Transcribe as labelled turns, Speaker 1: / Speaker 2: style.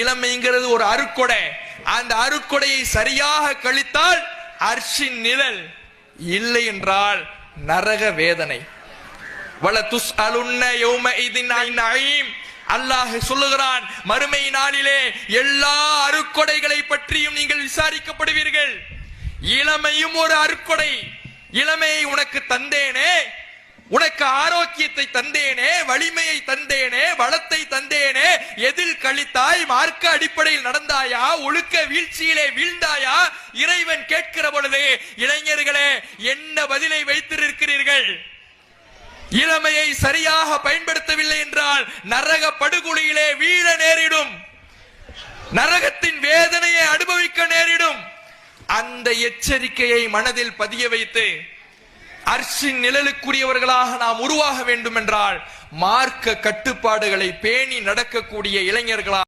Speaker 1: இளமைங்கிறது ஒரு அருக்கொடை அந்த அருக்கொடையை சரியாக கழித்தால் அர்ஷின் நிழல் இல்லை என்றால் நரக வேதனை. துஸ் அலுன்ன இதின் அல்லாஹ் சொல்லுகிறான் மறுமை நாளிலே எல்லா அருக்கொடைகளை பற்றியும் நீங்கள் விசாரிக்கப்படுவீர்கள். இளமையும் ஒரு அருக்கொடை இளமையை உனக்கு தந்தேனே உனக்கு ஆரோக்கியத்தை தந்தேனே வலிமையை தந்தேனே வளத்தை தந்தேனே கழித்தாய் மார்க்க அடிப்படையில் நடந்தாயா? ஒழுக்க வீழ்ச்சியிலே வீழ்ந்தாயா? இறைவன் கேட்கிற பொழுது இளைஞர்களே என்ன பதிலை வைத்திருக்கிறீர்கள்? இளமையை சரியாக பயன்படுத்தவில்லை என்றால் நரக படுகொலியிலே வீழ நேரிடும். நரகத்தின் வேதனையை அனுபவிக்க நேரிடும். அந்த எச்சரிக்கையை மனதில் பதிய வைத்து அர்ஷின் நிழலுக்குரியவர்களாக நாம் உருவாக வேண்டும் என்றால் மார்க்க கட்டுப்பாடுகளை பேணி நடக்கக்கூடிய இளைஞர்களாக